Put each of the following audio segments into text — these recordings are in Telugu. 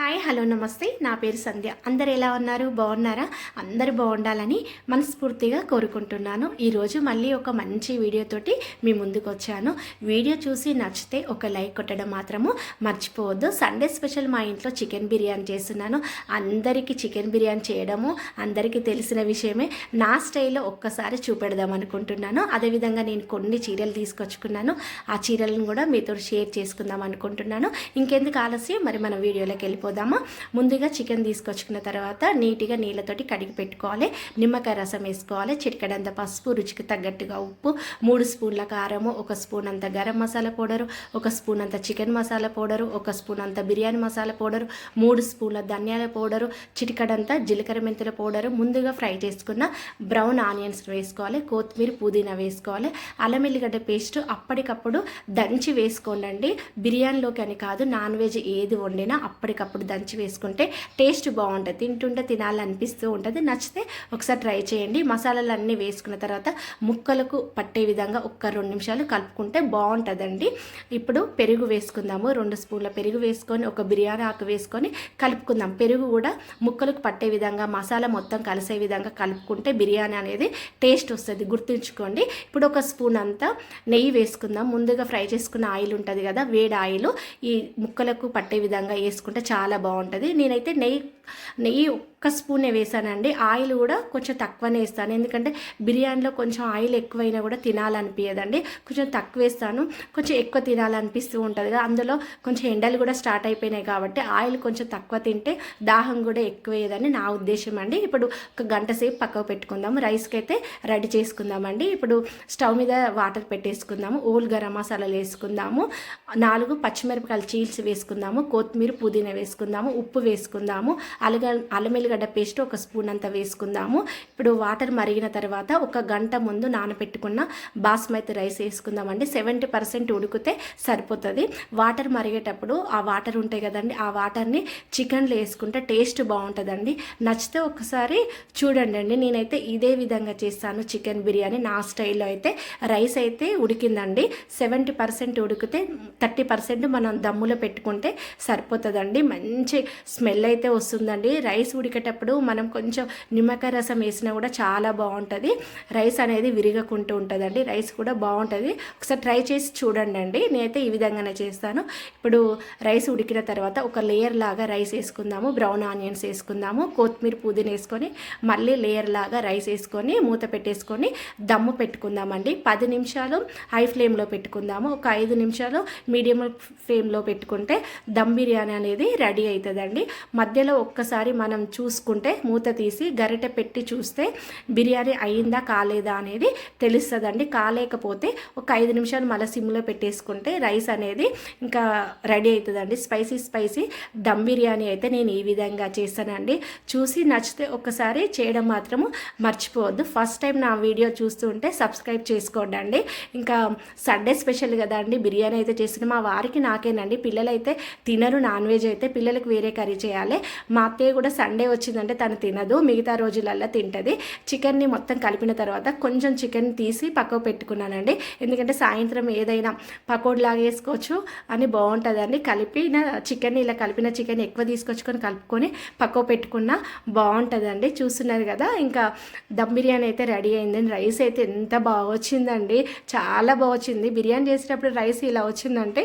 హాయ్ హలో నమస్తే. నా పేరు సంధ్య. అందరు ఎలా ఉన్నారు? బాగున్నారా? అందరు బాగుండాలని మనస్ఫూర్తిగా కోరుకుంటున్నాను. ఈరోజు మళ్ళీ ఒక మంచి వీడియోతోటి మీ ముందుకు వచ్చాను. వీడియో చూసి నచ్చితే ఒక లైక్ కొట్టడం మాత్రము మర్చిపోవద్దు. సండే స్పెషల్ మా ఇంట్లో చికెన్ బిర్యానీ చేస్తున్నాను. అందరికీ చికెన్ బిర్యానీ చేయడము అందరికీ తెలిసిన విషయమే. నా స్టైల్లో ఒక్కసారి చూపెడదాం అనుకుంటున్నాను. అదేవిధంగా నేను కొన్ని చీరలు తీసుకొచ్చుకున్నాను. ఆ చీరలను కూడా మీతో షేర్ చేసుకుందాం అనుకుంటున్నాను. ఇంకెందుకు ఆలస్యం? మరి మన వీడియోలోకి వెళ్ళిపోదామా ముందుగా చికెన్ తీసుకొచ్చుకున్న తర్వాత నీట్గా నీళ్ళతోటి కడిగి పెట్టుకోవాలి. నిమ్మకాయ రసం వేసుకోవాలి. చిటికడంత పసుపు రుచికి తగ్గట్టుగా ఉప్పు మూడు స్పూన్ల కారము ఒక స్పూన్ అంత గరం మసాలా పౌడరు ఒక స్పూన్ అంత చికెన్ మసాలా పౌడరు ఒక స్పూన్ అంత బిర్యానీ మసాలా పౌడరు మూడు స్పూన్ల ధనియాల పౌడరు చిటికడంతా జీలకర్ర మెంతుల పౌడరు ముందుగా ఫ్రై చేసుకున్న బ్రౌన్ ఆనియన్స్ వేసుకోవాలి. కొత్తిమీర పుదీనా వేసుకోవాలి. అల్లం ఎల్లిగడ్డ పేస్ట్ అప్పటికప్పుడు దంచి వేసుకోండి బిర్యానీలోకి అని కాదు నాన్ వెజ్ ఏది వండినా అప్పటికప్పుడు దంచి వేసుకుంటే టేస్ట్ బాగుంటుంది. తింటుంటే తినాలనిపిస్తూ ఉంటుంది. నచ్చితే ఒకసారి ట్రై చేయండి. మసాలాలు అన్నీ వేసుకున్న తర్వాత ముక్కలకు పట్టే విధంగా ఒక్క రెండు నిమిషాలు కలుపుకుంటే బాగుంటుందండి. ఇప్పుడు పెరుగు వేసుకుందాము. రెండు స్పూన్ల పెరుగు వేసుకొని ఒక బిర్యానీ ఆకు వేసుకొని కలుపుకుందాం. పెరుగు కూడా ముక్కలకు పట్టే విధంగా మసాలా మొత్తం కలిసే విధంగా కలుపుకుంటే బిర్యానీ అనేది టేస్ట్ వస్తుంది. గుర్తుంచుకోండి. ఇప్పుడు ఒక స్పూన్ అంతా నెయ్యి వేసుకుందాం. ముందుగా ఫ్రై చేసుకున్న ఆయిల్ ఉంటుంది కదా వేడి ఆయిల్. ఈ ముక్కలకు పట్టే విధంగా వేసుకుంటే చాలా చాలా బాగుంటుంది. నేనైతే నెయ్యి నెయ్యి ఒక్క స్పూనే వేసానండి. ఆయిల్ కూడా కొంచెం తక్కువనే వేస్తాను. ఎందుకంటే బిర్యానీలో కొంచెం ఆయిల్ ఎక్కువైనా కూడా తినాలనిపించదండి కొంచెం తక్కువ వేస్తాను. కొంచెం ఎక్కువ తినాలనిపిస్తూ ఉంటుంది కదా. అందులో కొంచెం ఎండలు కూడా స్టార్ట్ అయిపోయినాయి కాబట్టి ఆయిల్ కొంచెం తక్కువ తింటే దాహం కూడా ఎక్కువ వేయదని నా ఉద్దేశం అండి. ఇప్పుడు ఒక గంట సేపు పక్కకు పెట్టుకుందాము. రైస్కి అయితే రెడీ చేసుకుందామండి. ఇప్పుడు స్టవ్ మీద వాటర్ పెట్టేసుకుందాము. ఓల్ గరం మసాలాలు వేసుకుందాము. నాలుగు పచ్చిమిరపకాయలు చీల్స్ వేసుకుందాము. కొత్తిమీర పుదీనా వేసుకుందాము. ఉప్పు వేసుకుందాము. అలగ అల్లం ఉల్లిగడ్డ పేస్ట్ ఒక స్పూన్ అంత వేసుకుందాము. ఇప్పుడు వాటర్ మరిగిన తర్వాత ఒక గంట ముందు నానబెట్టుకున్న బాస్మతి రైస్ వేసుకుందామండి. సెవెంటీ పర్సెంట్ ఉడికితే సరిపోతుంది. వాటర్ మరిగేటప్పుడు ఆ వాటర్ ఉంటాయి కదండి ఆ వాటర్ని చికెన్లో వేసుకుంటే టేస్ట్ బాగుంటుందండి. నచ్చితే ఒకసారి చూడండి అండి. నేనైతే ఇదే విధంగా చేస్తాను చికెన్ బిర్యానీ. నా స్టైల్లో అయితే రైస్ అయితే ఉడికిందండి. సెవెంటీ పర్సెంట్ ఉడికితే థర్టీ పర్సెంట్ మనం దమ్ములో పెట్టుకుంటే సరిపోతుందండి. మంచి స్మెల్ అయితే వస్తుందండి. రైస్ ఉడికేటప్పుడు మనం కొంచెం నిమ్మకాయ రసం వేసినా కూడా చాలా బాగుంటుంది. రైస్ అనేది విరగకుంటూ ఉంటుందండి. రైస్ కూడా బాగుంటుంది. ఒకసారి ట్రై చేసి చూడండి అండి నేనైతే ఈ విధంగానే చేస్తాను. ఇప్పుడు రైస్ ఉడికిన తర్వాత ఒక లేయర్ లాగా రైస్ వేసుకుందాము. బ్రౌన్ ఆనియన్స్ వేసుకుందాము. కొత్తిమీర పుదీనా వేసుకొని మళ్ళీ లేయర్ లాగా రైస్ వేసుకొని మూత పెట్టేసుకొని దమ్ము పెట్టుకుందామండి. పది నిమిషాలు హై ఫ్లేమ్లో పెట్టుకుందాము. ఒక ఐదు నిమిషాలు మీడియం ఫ్లేమ్లో పెట్టుకుంటే దమ్ బిర్యానీ అనేది రెడీ అవుతుందండి. మధ్యలో ఒక్కసారి మనం చూసుకుంటే మూత తీసి గరిటె పెట్టి చూస్తే బిర్యానీ అయిందా కాలేదా అనేది తెలుస్తుందండి. కాలేకపోతే ఒక ఐదు నిమిషాలు మళ్ళీ సిమ్లో పెట్టేసుకుంటే రైస్ అనేది ఇంకా రెడీ అవుతుందండి స్పైసీ స్పైసీ దమ్ బిర్యానీ అయితే నేను ఈ విధంగా చేస్తానండి. చూసి నచ్చితే ఒక్కసారి చేయడం మాత్రము మర్చిపోవద్దు. ఫస్ట్ టైం నా వీడియో చూస్తుంటే సబ్స్క్రైబ్ చేసుకోండి అండి ఇంకా సండే స్పెషల్ కదా అండి బిర్యానీ అయితే చేసిన మా వారికి నాకేనండి. పిల్లలు అయితే తినరు నాన్ వెజ్ అయితే పిల్లలకు వేరే కర్రీ చేయాలి. మా అత్తయ్య కూడా సండే వచ్చిందంటే తను తినదు మిగతా రోజులల్లో తింటుంది. చికెన్ని మొత్తం కలిపిన తర్వాత కొంచెం చికెన్ తీసి పక్కకు పెట్టుకున్నానండి. ఎందుకంటే సాయంత్రం ఏదైనా పకోడీలాగా వేసుకోవచ్చు అని బాగుంటుందండి. కలిపిన చికెన్ ఇలా కలిపిన చికెన్ ఎక్కువ తీసుకొచ్చుకొని కలుపుకొని పక్కకు పెట్టుకున్న బాగుంటుందండి. చూస్తున్నారు కదా ఇంకా దమ్ బిర్యానీ అయితే రెడీ అయిందండి రైస్ అయితే ఎంత బాగా వచ్చిందండి చాలా బాగా వచ్చింది బిర్యానీ చేసేటప్పుడు రైస్ ఇలా వచ్చిందంటే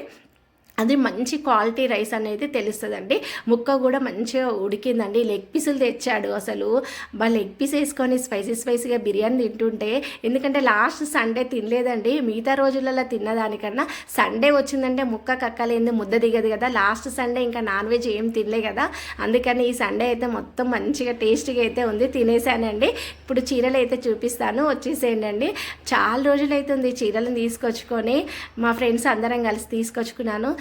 అది మంచి క్వాలిటీ రైస్ అనేది తెలుస్తుందండి. ముక్క కూడా మంచిగా ఉడికిందండి. లెగ్ పీసులు తెచ్చాడు అసలు. బా లెగ్ పీస్ వేసుకొని స్పైసీ స్పైసీగా బిర్యానీ తింటుంటే ఎందుకంటే లాస్ట్ సండే తినలేదండి. మిగతా రోజులలో తిన్నదానికన్నా సండే వచ్చిందంటే ముక్క కక్కలేంది ముద్ద దిగదు కదా. లాస్ట్ సండే ఇంకా నాన్ వెజ్ ఏం తినలే కదా. అందుకని ఈ సండే అయితే మొత్తం మంచిగా టేస్టీగా అయితే ఉంది. తినేసానండి. ఇప్పుడు చీరలు అయితే చూపిస్తాను. వచ్చేసేయండి అండి. చాలా రోజులైతుంది చీరలను తీసుకొచ్చుకొని. మా ఫ్రెండ్స్ అందరం కలిసి తీసుకొచ్చుకున్నాను.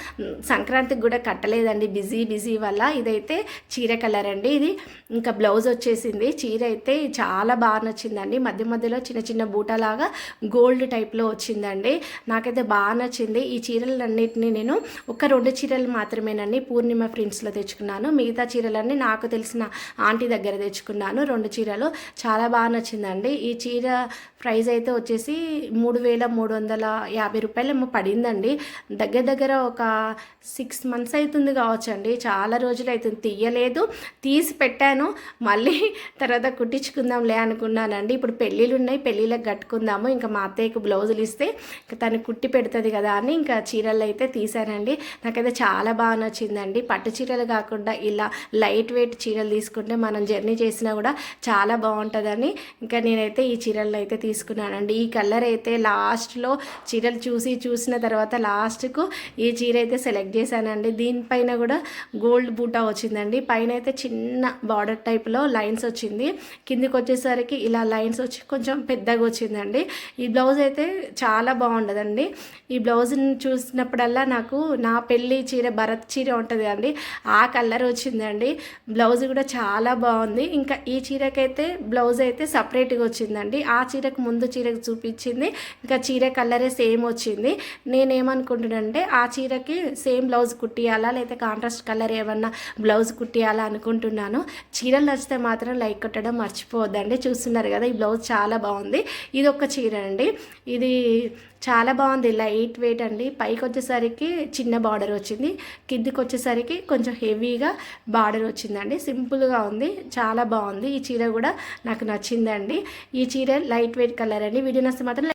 సంక్రాంతికి కూడా కట్టలేదండి. బిజీ బిజీ వల్ల ఇదైతే చీర కలర్ అండి. ఇది ఇంకా బ్లౌజ్ వచ్చేసింది. చీర అయితే చాలా బాగా నచ్చిందండి. మధ్య మధ్యలో చిన్న చిన్న బూటలాగా గోల్డ్ టైప్లో వచ్చిందండి. నాకైతే బాగా నచ్చింది. ఈ చీరలన్నిటిని నేను ఒక రెండు చీరలు మాత్రమేనండి పూర్ణిమ ఫ్రెండ్స్లో తెచ్చుకున్నాను. మిగతా చీరలన్నీ నాకు తెలిసిన ఆంటీ దగ్గర తెచ్చుకున్నాను. రెండు చీరలు చాలా బాగా నచ్చిందండి. ఈ చీర ప్రైస్ అయితే వచ్చేసి మూడు వేల మూడు వందల యాభై రూపాయలు ఏమో పడిందండి. దగ్గర దగ్గర ఒక సిక్స్ మంత్స్ అవుతుంది కావచ్చండి. చాలా రోజులు అవుతుంది. తీయలేదు. తీసి పెట్టాను. మళ్ళీ తర్వాత కుట్టించుకుందాంలే అనుకున్నానండి. ఇప్పుడు పెళ్ళిళ్ళు ఉన్నాయి. పెళ్ళిళ్ళకి కట్టుకుందాము. ఇంకా మా అత్తయ్యకు బ్లౌజులు ఇస్తే ఇంకా తను కుట్టి పెడుతుంది కదా అని ఇంకా చీరలు అయితే తీసానండి నాకైతే చాలా బాగా నచ్చిందండి. పట్టు చీరలు కాకుండా ఇలా లైట్ వెయిట్ చీరలు తీసుకుంటే మనం జర్నీ చేసినా కూడా చాలా బాగుంటుందని ఇంకా నేనైతే ఈ చీరలు అయితే తీసుకున్నానండి. ఈ కలర్ అయితే లాస్ట్లో చీరలు చూసి చూసిన తర్వాత లాస్ట్కు ఈ చీర అయితే సెలెక్ట్ చేశానండి. దీనిపైన కూడా గోల్డ్ బూటా వచ్చిందండి. పైన అయితే చిన్న బార్డర్ టైప్లో లైన్స్ వచ్చింది. కిందికి వచ్చేసరికి ఇలా లైన్స్ వచ్చి కొంచెం పెద్దగా వచ్చిందండి. ఈ బ్లౌజ్ అయితే చాలా బాగుండదండి. ఈ బ్లౌజ్ని చూసినప్పుడల్లా నాకు నా పెళ్ళి చీర భరత్ చీర ఉంటుంది అండి ఆ కలర్ వచ్చిందండి. బ్లౌజ్ కూడా చాలా బాగుంది. ఇంకా ఈ చీరకైతే బ్లౌజ్ అయితే సపరేట్గా వచ్చిందండి. ఆ చీరకు ముందు చీరకు చూపించింది. ఇంకా చీర కలరే సేమ్ వచ్చింది. నేనేమనుకుంటున్నానంటే ఆ చీరకి సేమ్ బ్లౌజ్ కుట్టియాలా లేకపోతే కాంట్రాస్ట్ కలర్ ఏమన్నా బ్లౌజ్ కుట్టియాలా అనుకుంటున్నాను. చీరలు నచ్చితే మాత్రం లైక్ కొట్టడం మర్చిపోవద్దండి. చూస్తున్నారు కదా ఈ బ్లౌజ్ చాలా బాగుంది. ఇది ఒక చీర అండి. ఇది చాలా బాగుంది. లైట్ వెయిట్ అండి. పైకి వచ్చేసరికి చిన్న బార్డర్ వచ్చింది. కిందికి వచ్చేసరికి కొంచెం హెవీగా బార్డర్ వచ్చిందండి. సింపుల్గా ఉంది. చాలా బాగుంది. ఈ చీర కూడా నాకు నచ్చిందండి. ఈ చీర లైట్ వెయిట్ కలర్ అండి. వీడియో నచ్చితే మాత్రం